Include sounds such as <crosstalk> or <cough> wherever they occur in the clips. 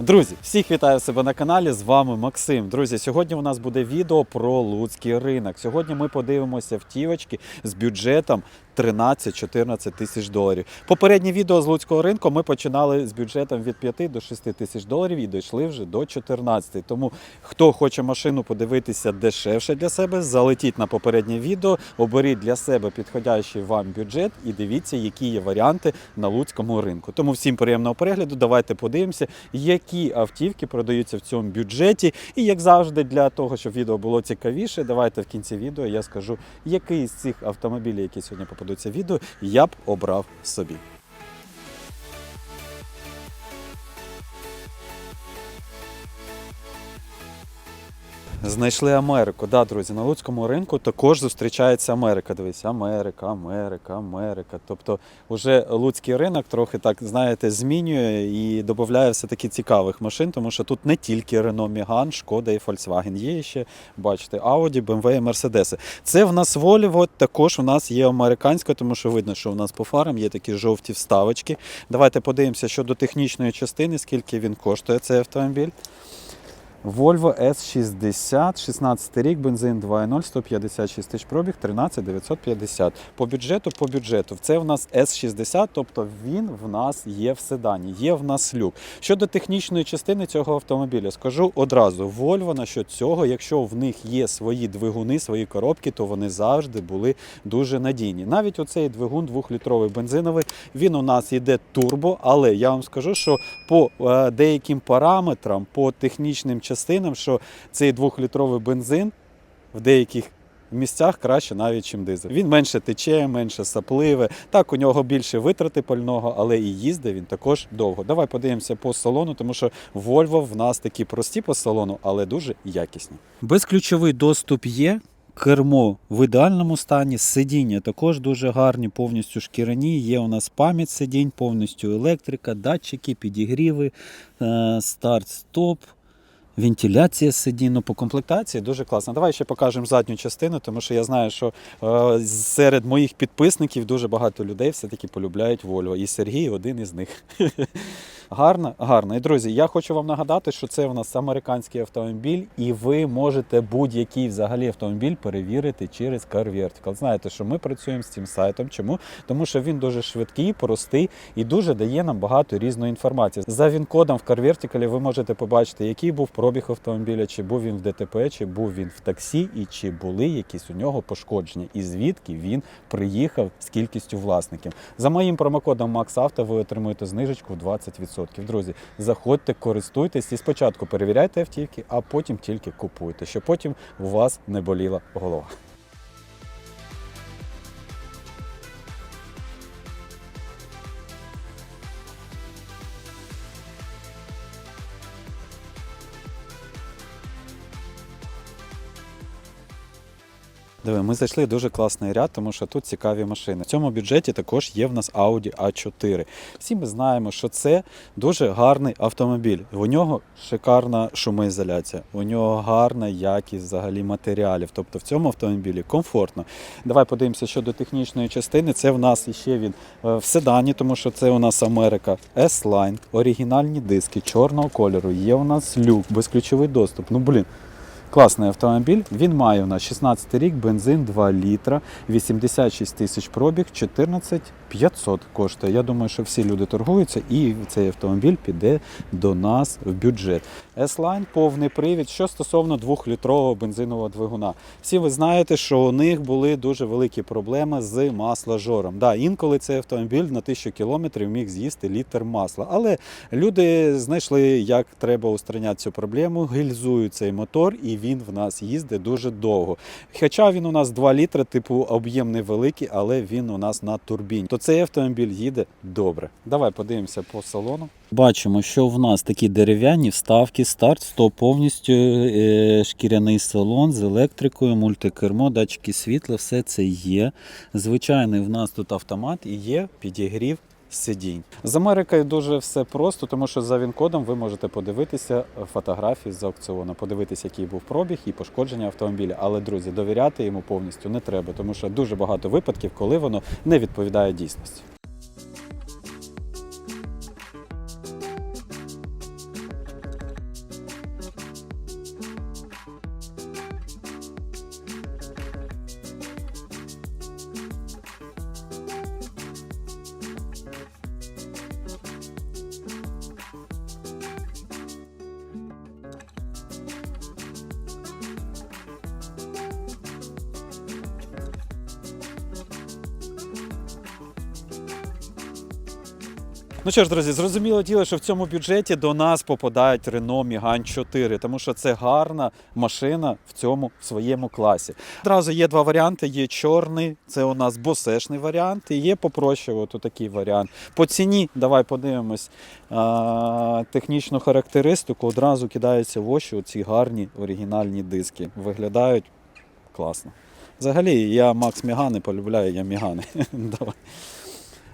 Друзі, всіх вітаю себе на каналі. З вами Максим. Друзі, сьогодні у нас буде відео про луцький ринок. Сьогодні ми подивимося втівочки з бюджетом 13-14 тисяч доларів. Попереднє відео з луцького ринку ми починали з бюджетом від 5 до 6 тисяч доларів і дійшли вже до 14. Тому хто хоче машину подивитися дешевше для себе, залетіть на попереднє відео, оберіть для себе підходящий вам бюджет і дивіться, які є варіанти на луцькому ринку. Тому всім приємного перегляду. Давайте подивимося, які автівки продаються в цьому бюджеті. І як завжди, для того, щоб відео було цікавіше, давайте в кінці відео я скажу, який з цих автомобілів, які сьогодні попадуться в відео, я б обрав собі. Знайшли Америку. Да, друзі, на луцькому ринку також зустрічається Америка. Дивись, Америка, Америка, Америка. Тобто, уже луцький ринок трохи так, знаєте, змінює і додає все-таки цікавих машин, тому що тут не тільки Renault Megane, Шкода і Volkswagen. Є ще, бачите, Audi, BMW і Mercedes. Це в нас Volvo, також у нас є американська, тому що видно, що у нас по фарам є такі жовті вставочки. Давайте подивимося щодо технічної частини, скільки він коштує цей автомобіль. Volvo S60, 16 рік, бензин 2.0, 156 тисяч пробіг, 13 950. По бюджету, по бюджету. Це в нас S60, тобто він в нас є в седані, є в нас люк. Щодо технічної частини цього автомобіля, скажу одразу: Volvo насчет цього, якщо в них є свої двигуни, свої коробки, то вони завжди були дуже надійні. Навіть оцей двигун двохлітровий бензиновий, він у нас йде турбо, але я вам скажу, що по е, деяким параметрам, по технічним частинам, що цей двохлітровий бензин в деяких місцях краще навіть, ніж дизель. Він менше тече, менше сапливе. Так, у нього більше витрати пального, але і їздить він також довго. Давай подивимося по салону, тому що Volvo в нас такі прості по салону, але дуже якісні. Безключовий доступ є. Кермо в ідеальному стані, сидіння також дуже гарні, повністю шкіряні. Є у нас пам'ять сидінь, повністю електрика, датчики, підігріви, е, старт-стоп. Вентиляція сидінь, ну по комплектації дуже класно. Давай ще покажемо задню частину, тому що я знаю, що е, серед моїх підписників дуже багато людей все-таки полюбляють Volvo. І Сергій один із них. <laughs> Гарно, гарно. І друзі, я хочу вам нагадати, що це у нас американський автомобіль, і ви можете будь-який взагалі автомобіль перевірити через Car. Знаєте, що ми працюємо з цим сайтом. Чому? Тому що він дуже швидкий, простий і дуже дає нам багато різної інформації. За він-кодом в Car ви можете побачити, який був пробіг автомобіля, чи був він в ДТП, чи був він в таксі, і чи були якісь у нього пошкодження, і звідки він приїхав з кількістю власників. За моїм промокодом MaxAuto ви отримуєте знижечку в 20%. Друзі, заходьте, користуйтесь і спочатку перевіряйте автівки, а потім тільки купуйте, щоб потім у вас не боліла голова. Диви, ми зайшли дуже класний ряд, тому що тут цікаві машини. В цьому бюджеті також є в нас Audi A4. Всі ми знаємо, що це дуже гарний автомобіль. У нього шикарна шумоізоляція, у нього гарна якість взагалі матеріалів. Тобто в цьому автомобілі комфортно. Давай подивимося щодо технічної частини. Це в нас іще він е, в седані, тому що це у нас Америка, S-Line, оригінальні диски чорного кольору. Є у нас люк, безключовий доступ. Ну блін. Класний автомобіль. Він має у нас 16 рік, бензин 2 літра, 86 тисяч пробіг, 14 500 коштує. Я думаю, що всі люди торгуються, і цей автомобіль піде до нас в бюджет. S-Line повний привід. Що стосовно 2-літрового бензинового двигуна. Всі ви знаєте, що у них були дуже великі проблеми з масложором. Да, інколи цей автомобіль на 1000 кілометрів міг з'їсти літр масла. Але люди знайшли, як треба устраняти цю проблему, гільзують цей мотор, і він в нас їздить дуже довго. Хоча він у нас 2 літри, типу об'єм невеликий, але він у нас на турбіні. То цей автомобіль їде добре. Давай подивимося по салону. Бачимо, що в нас такі дерев'яні вставки, старт, стоп, повністю е, шкіряний салон з електрикою, мультикермо, датчики світла, все це є. Звичайний в нас тут автомат і є підігрів сидінь. З Америкою дуже все просто, тому що за він-кодом ви можете подивитися фотографії з аукціону, подивитися, який був пробіг і пошкодження автомобіля. Але, друзі, довіряти йому повністю не треба, тому що дуже багато випадків, коли воно не відповідає дійсності. Ну що ж, друзі, зрозуміло діло, що в цьому бюджеті до нас попадають Renault Megane 4, тому що це гарна машина в цьому своєму класі. Одразу є два варіанти: є чорний, це у нас босешний варіант, і є попроще, от такий варіант. По ціні, давай подивимось а, технічну характеристику. Одразу кидаються в очі ці гарні оригінальні диски. Виглядають класно. Взагалі, я Макс Мігани полюбляю, я Мігани. <laughs> Давай.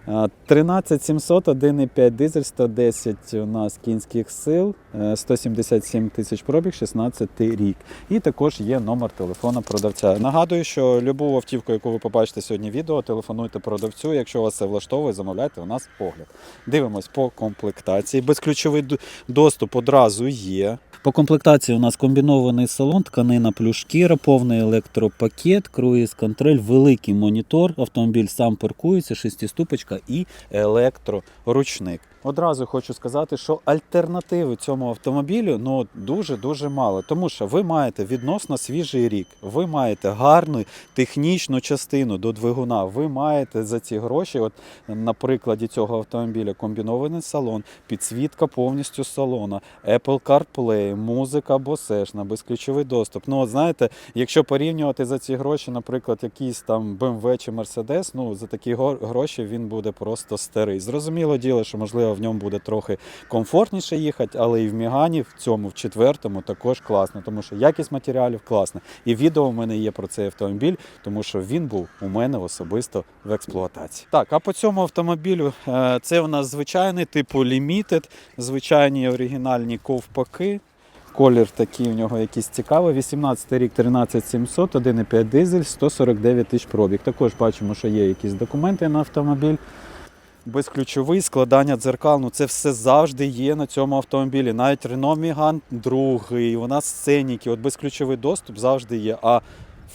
А, 13700, 1,5 дизель, 110 у нас кінських сил, е, 177 тисяч пробіг, 16 рік. І також є номер телефона продавця. Нагадую, що любу автівку, яку ви побачите сьогодні в відео, телефонуйте продавцю. Якщо вас це влаштовує, замовляйте у нас огляд. Дивимось по комплектації. Безключовий доступ одразу є. По комплектації у нас комбінований салон, тканина плюс шкіра, повний електропакет, круїз контроль, великий монітор. Автомобіль сам паркується, шестиступочка і електроручник. Одразу хочу сказати, що альтернативи цьому автомобілю ну дуже дуже мало, тому що ви маєте відносно свіжий рік, ви маєте гарну технічну частину до двигуна. Ви маєте за ці гроші, от на прикладі цього автомобіля, комбінований салон, підсвітка повністю салона, Apple CarPlay, музика босешна, безключовий доступ. Ну, от знаєте, якщо порівнювати за ці гроші, наприклад, якийсь там BMW чи Mercedes, ну за такі гроші він буде просто старий. Зрозуміло діло, що можливо в ньому буде трохи комфортніше їхати, але і в Мігані в цьому, в четвертому, також класно, тому що якість матеріалів класна. І відео в мене є про цей автомобіль, тому що він був у мене особисто в експлуатації. Так, а по цьому автомобілю е, це у нас звичайний типу Limited, звичайні оригінальні ковпаки. Колір такий у нього якийсь цікавий. 18 рік 13700, 1,5 дизель, 149 тисяч пробіг. Також бачимо, що є якісь документи на автомобіль. Безключовий складання дзеркал. Ну це все завжди є на цьому автомобілі. Навіть Renault Megane другий, у нас сценіки. От безключовий доступ завжди є. А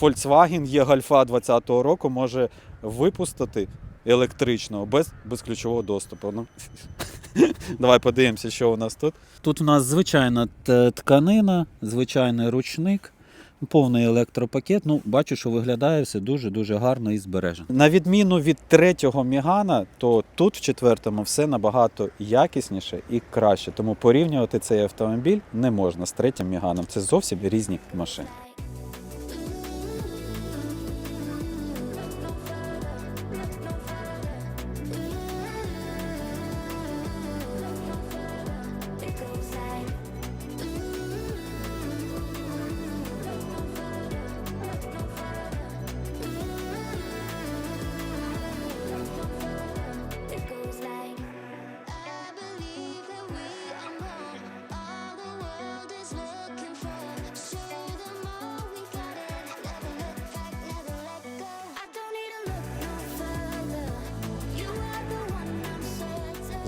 Volkswagen є Гальфа 2020 року може випустити електричного без безключового доступу. Ну, <laughs> давай подивимося, що у нас тут. Тут у нас звичайна тканина, звичайний ручник. Повний електропакет. Ну, бачу, що виглядає все дуже-дуже гарно і збережено. На відміну від третього Мігана, то тут в четвертому все набагато якісніше і краще. Тому порівнювати цей автомобіль не можна з третім Міганом. Це зовсім різні машини.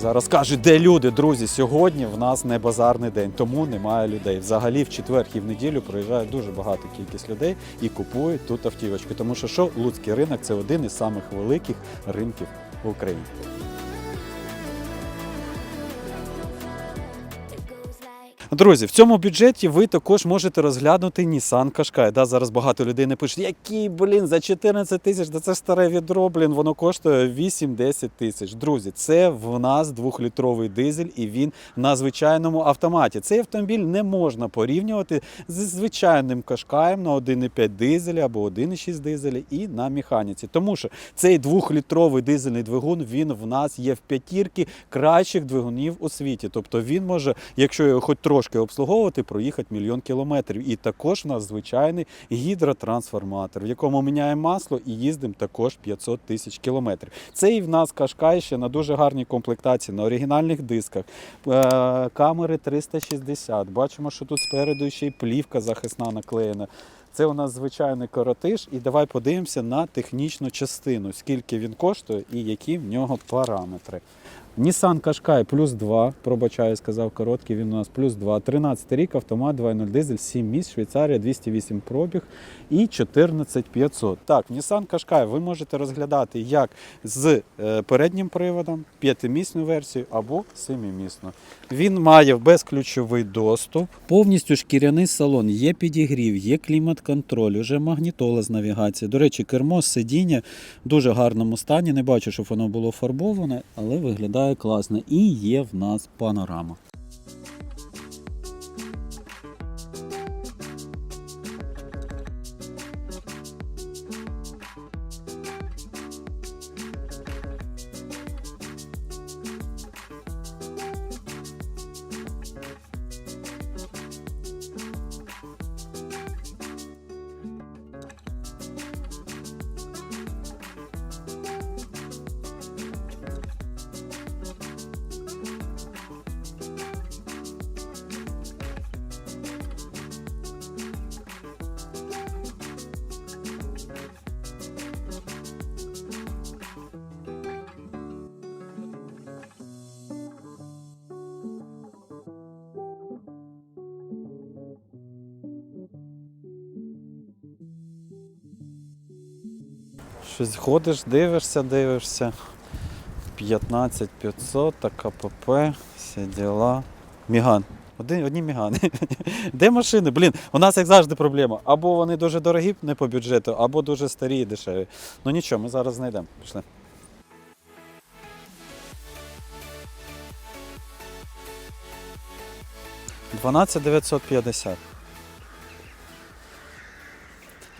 Зараз кажуть, де люди, друзі. Сьогодні в нас не базарний день, тому немає людей. Взагалі в четвер і в неділю проїжджає дуже багато кількість людей і купують тут автівочки. Тому що що Луцький ринок це один із самих великих ринків в Україні. Друзі, в цьому бюджеті ви також можете розглянути Nissan Qashqai. Да, зараз багато людей не пишуть, який, блін, за 14 тисяч, да це старе відро, блін, воно коштує 8-10 тисяч. Друзі, це в нас двохлітровий дизель і він на звичайному автоматі. Цей автомобіль не можна порівнювати з звичайним Qashqai на 1,5 дизелі або 1,6 дизелі і на механіці. Тому що цей двохлітровий дизельний двигун він в нас є в п'ятірки кращих двигунів у світі. Тобто він може, якщо його хоч трошки обслуговувати, проїхати мільйон кілометрів. І також у нас звичайний гідротрансформатор, в якому міняємо масло і їздимо також 500 тисяч кілометрів. Цей в нас Кашкай ще на дуже гарній комплектації, на оригінальних дисках, е, камери 360. Бачимо, що тут спереду ще й плівка захисна наклеєна. Це у нас звичайний коротиш, і давай подивимося на технічну частину, скільки він коштує і які в нього параметри. Nissan Qashqai плюс 2, пробачаю, сказав короткий, він у нас плюс 2. 13 рік, автомат 2.0 дизель, 7 місць, Швейцарія, 208 пробіг і 14500. Так, Nissan Qashqai ви можете розглядати як з е, переднім приводом, п'ятимісну версію або семимісну. Він має безключовий доступ, повністю шкіряний салон, є підігрів, є клімат-контроль, уже магнітола з навігацією. До речі, кермо, сидіння в дуже гарному стані. Не бачу, щоб воно було фарбоване, але виглядає виглядає класно. І є в нас панорама. Щось ходиш, дивишся, дивишся. 15 500, така всі діла. Міган. Один, одні мігани. <laughs> Де машини? Блін, у нас як завжди проблема. Або вони дуже дорогі, не по бюджету, або дуже старі і дешеві. Ну нічого, ми зараз знайдемо. Пішли. Дванадцять дев'ятсот п'ятдесят.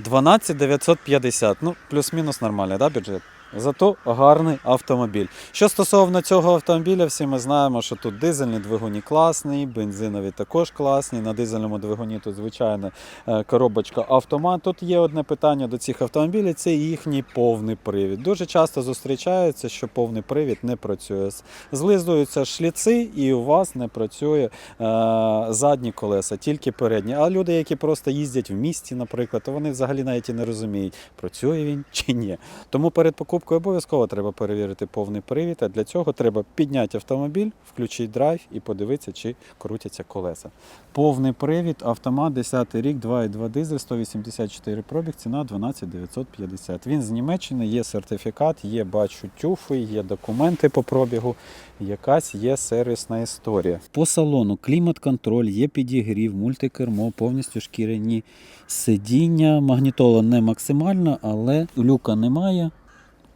12 950. Ну, плюс-мінус нормальний, да, бюджет? Зато гарний автомобіль. Що стосовно цього автомобіля, всі ми знаємо, що тут дизельні двигуні класні, бензинові також класні. На дизельному двигуні тут звичайна е, коробочка автомат. Тут є одне питання до цих автомобілів це їхній повний привід. Дуже часто зустрічається, що повний привід не працює. Злизуються шліци, і у вас не працює е, задні колеса, тільки передні. А люди, які просто їздять в місті, наприклад, то вони взагалі навіть і не розуміють, працює він чи ні. Тому перед покупкою обов'язково треба перевірити повний привід. А для цього треба підняти автомобіль, включити драйв і подивитися, чи крутяться колеса. Повний привід, автомат, 10 рік, 2,2 дизель, 184 пробіг, ціна 12 950. Він з Німеччини, є сертифікат, є, бачу, тюфи, є документи по пробігу, якась є сервісна історія. По салону клімат-контроль, є підігрів, мультикермо, повністю шкіряні сидіння. Магнітола не максимальна, але люка немає.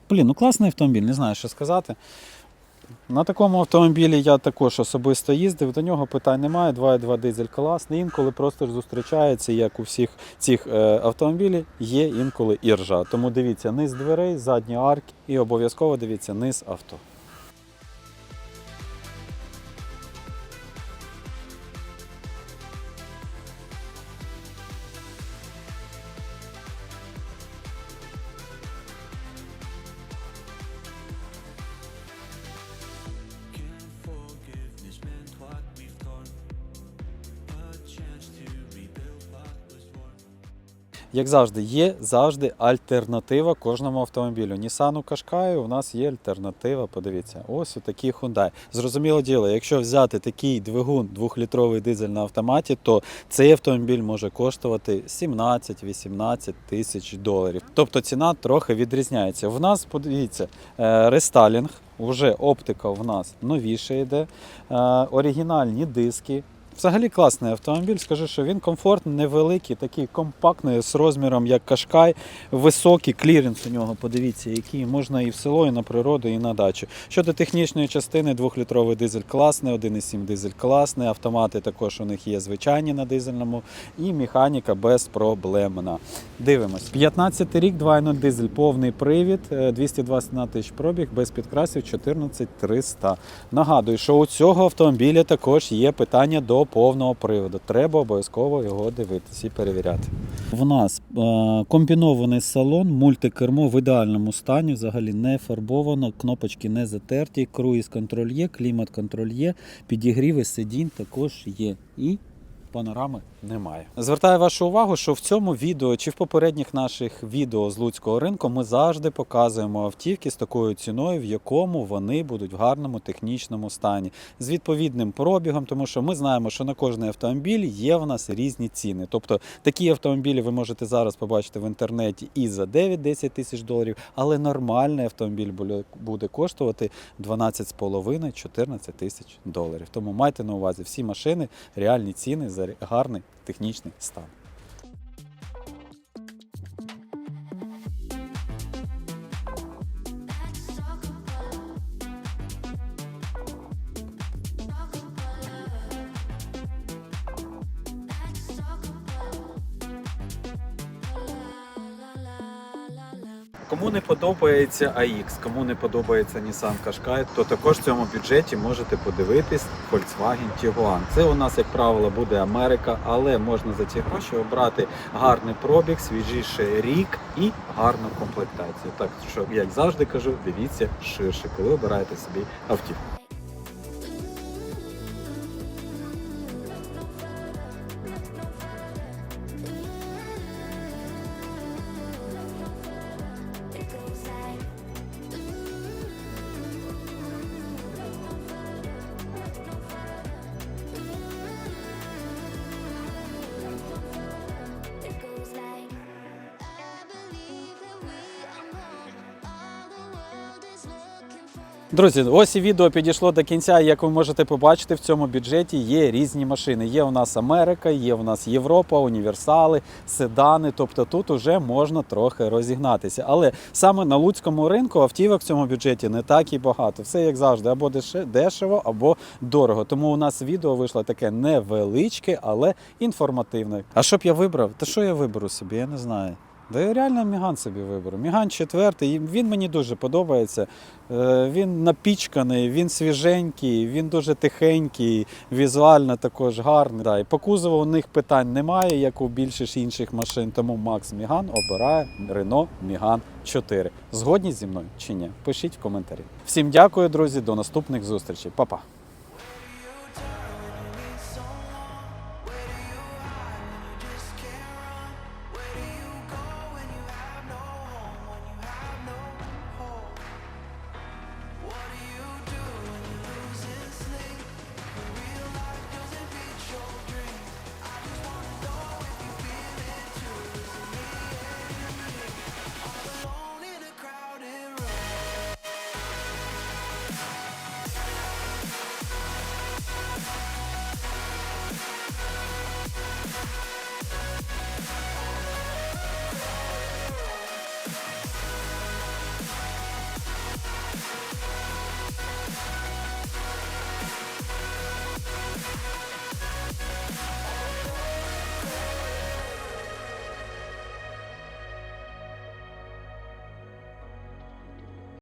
Блін, ну класний автомобіль, не знаю, що сказати. На такому автомобілі я також особисто їздив, до нього питань немає. 2,2 дизель класний. Інколи просто зустрічається, як у всіх цих е, автомобілів, є інколи і ржа. Тому дивіться низ дверей, задні арки і обов'язково дивіться низ авто. Як завжди, є завжди альтернатива кожному автомобілю. Nissan Qashqai у нас є альтернатива. Подивіться, ось такий Hyundai. Зрозуміло діло, якщо взяти такий двигун 2-літровий дизель на автоматі, то цей автомобіль може коштувати 17-18 тисяч доларів. Тобто ціна трохи відрізняється. В нас, подивіться, е, рестайлінг, вже оптика в нас новіша йде, е, оригінальні диски. Взагалі класний автомобіль. Скажу, що він комфортний, невеликий, такий компактний з розміром як Кашкай, високий кліренс у нього. Подивіться, який можна і в село, і на природу, і на дачу. Щодо технічної частини, двохлітровий дизель класний, 1,7 дизель класний. Автомати також у них є звичайні на дизельному, і механіка безпроблемна. Дивимось. 15 рік, 2.0 дизель, повний привід, е, 221 тисяч пробіг, без підкрасів 14300. Нагадую, що у цього автомобіля також є питання до повного приводу. Треба обов'язково його дивитися і перевіряти. В нас е, комбінований салон, мультикермо в ідеальному стані, взагалі не фарбовано, кнопочки не затерті, круїз контроль є, клімат контроль є, підігріви сидінь також є. І панорами немає. Звертаю вашу увагу, що в цьому відео чи в попередніх наших відео з Луцького ринку ми завжди показуємо автівки з такою ціною, в якому вони будуть в гарному технічному стані, з відповідним пробігом, тому що ми знаємо, що на кожний автомобіль є в нас різні ціни. Тобто такі автомобілі ви можете зараз побачити в інтернеті і за 9-10 тисяч доларів, але нормальний автомобіль буде- коштувати 12,5-14 тисяч доларів. Тому майте на увазі всі машини, реальні ціни за гарний технічний стан. Не подобається AX, кому не подобається Nissan Qashqai, то також в цьому бюджеті можете подивитись Volkswagen Tiguan. Це у нас, як правило, буде Америка, але можна за ці гроші обрати гарний пробіг, свіжіший рік і гарну комплектацію. Так що, як завжди кажу, дивіться ширше, коли обираєте собі автівку. Друзі, ось і відео підійшло до кінця. Як ви можете побачити, в цьому бюджеті є різні машини. Є у нас Америка, є у нас Європа, універсали, седани. Тобто тут уже можна трохи розігнатися. Але саме на луцькому ринку автівок в цьому бюджеті не так і багато. Все як завжди, або деше- дешево, або дорого. Тому у нас відео вийшло таке невеличке, але інформативне. А що б я вибрав? Та що я виберу собі? Я не знаю. Да я реально Міган собі виберу. Міган четвертий, він мені дуже подобається. Е, Він напічканий, він свіженький, він дуже тихенький, візуально також гарний. Да, і по кузову у них питань немає, як у більшість інших машин. Тому Макс Міган обирає Renault Міган 4. Згодні зі мною чи ні? Пишіть в коментарі. Всім дякую, друзі. До наступних зустрічей. Па-па.